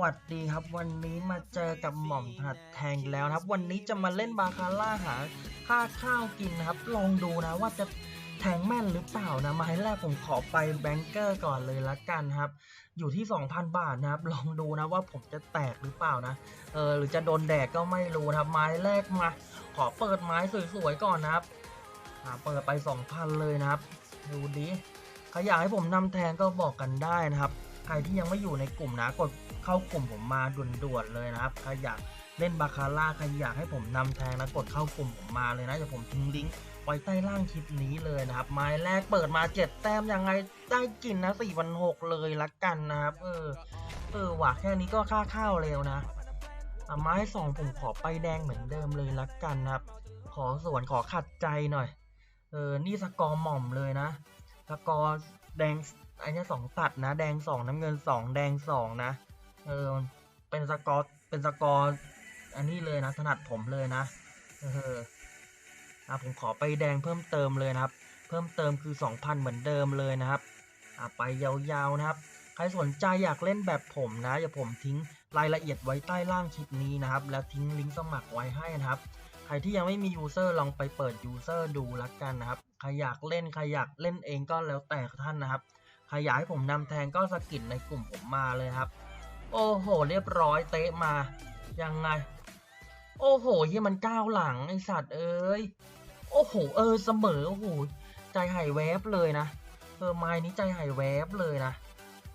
วัสดีครับวันนี้มาเจอกับหม่อมถัดแทงแล้วนะครับ วันนี้จะมาเล่นบาคาร่าหาค่าข้าวกินนะครับ ลองดูนะว่าจะแทงแม่นหรือเปล่านะมาให้แรกผมขอไปแบงเกอร์ก่อนเลยละกันครับ อยู่ที่ 2,000 บาทนะครับ ลองดูนะว่าผมจะแตกหรือเปล่านะเออหรือจะโดนแดดก็ไม่รู้นะครับ ไม้แรกมา ขอเปิดไม้สวยๆก่อนนะครับอ่าเปิดไป 2,000 เลยนะครับ ดูดิใครอยากให้ผมนำแทงก็บอกกันได้นะครับ ใครที่ยังไม่อยู่ในกลุ่มนะกดเข้ากลุ่มผมมาด่วนๆเลยนะครับใครอยากเล่นบาคาร่าใครอยากให้ผมนำแทงนะกดเข้ากลุ่มผมมาเลยนะเดี๋ยวผมทิ้งลิงก์ไว้ใต้ล่างคลิปนี้เลยนะครับไม้แรกเปิดมาเจ็ดแต้มยังไงได้กินนะสี่พันหกเลยละกันนะครับเออเออว่ะแค่นี้ก็ค่าข้าวเร็วนะอะไม้สองผมขอไปแดงเหมือนเดิมเลยละกันนะครับ ขอสวนขอขัดใจหน่อย เออ นี่สกอร์หม่อมเลยนะ สกอร์แดงอ้เนี่ยสองตัดนะ แดงสองน้ำเงินสองแดงสองนะ เออเป็นสกอร์เป็นสกอร์อันนี้เลยนะถนัดผมเลยนะ เอออะผมขอไปแดงเพิ่มเติมเลยนะครับ เพิ่มเติมคือ2,000เหมือนเดิมเลยนะครับอะไปยาวๆนะครับ ใครสนใจอยากเล่นแบบผมนะอย่าผมทิ้งรายละเอียดไว้ใต้ล่างคลิปนี้นะครับ แล้วทิ้งลิงก์สมัครไว้ให้นะครับ ใครที่ยังไม่มียูเซอร์ลองไปเปิดยูเซอร์ดูละกันนะครับ ใครอยากเล่นใครอยากเล่นเองก็แล้วแต่ท่านนะครับใครอยากให้ผมนำแทงก็สกิดในกลุ่มผมมาเลยครับ โอ้โห เรียบร้อยเตะมายังไง โอ้โหเฮียมันก้าวหลังไอสัตว์เอ้ยโอ้โหเออเสมอโอ้โหใจหายแวบเลยนะเออไม้นี้ใจหายแวบเลยนะ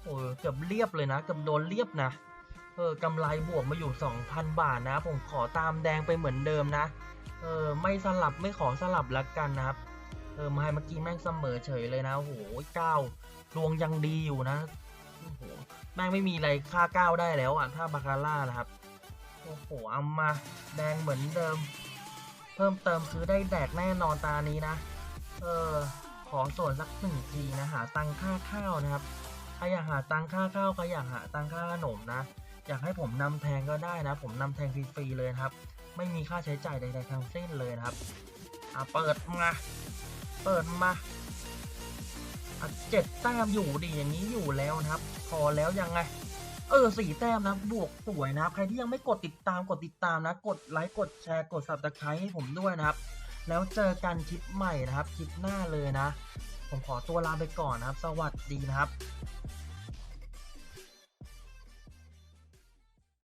โอ้เกือบเรียบเลยนะเกือบโดนเรียบนะเออกำไรบวกมาอยู่ 2,000 บาทนะ ผมขอตามแดงไปเหมือนเดิมนะ เออไม่สลับไม่ขอสลับละกันนะครับ เออมาเมื่อกี้แม่งเสมอเฉยเลยนะโอ้โหก้าวดวงยังดีอยู่นะโอ้โหแม่งไม่มีอะไรค่าก้าวได้แล้วอะถ้าบาคาร่านะครับโอ้โหเอามาแดงเหมือนเดิม เพิ่มเติมคือได้แดกแน่นอนตานี้นะ เออขอส่วนสักหนึ่งทีนะหาตังค่าข้าวนะครับใครอยากหาตังค่าข้าวใครอยากหาตังค่าขนมนะ อยากให้ผมนำแทงก็ได้นะ ผมนำแทงฟรีๆเลยครับ ไม่มีค่าใช้จ่ายใดๆทั้งสิ้นเลยครับ อะเปิดมา เปิดมาอะเจ็ดแต้มอยู่ดีอย่างนี้อยู่แล้วนะครับ พอแล้วยังไง เออสี่แต้มนะบวกสวยนะครับ ใครที่ยังไม่กดติดตามกดติดตามนะ กดไลค์กดแชร์กด subscribe ให้ผมด้วยนะครับ แล้วเจอกันคลิปใหม่นะครับ คลิปหน้าเลยนะ ผมขอตัวลาไปก่อนนะครับ สวัสดีนะครับ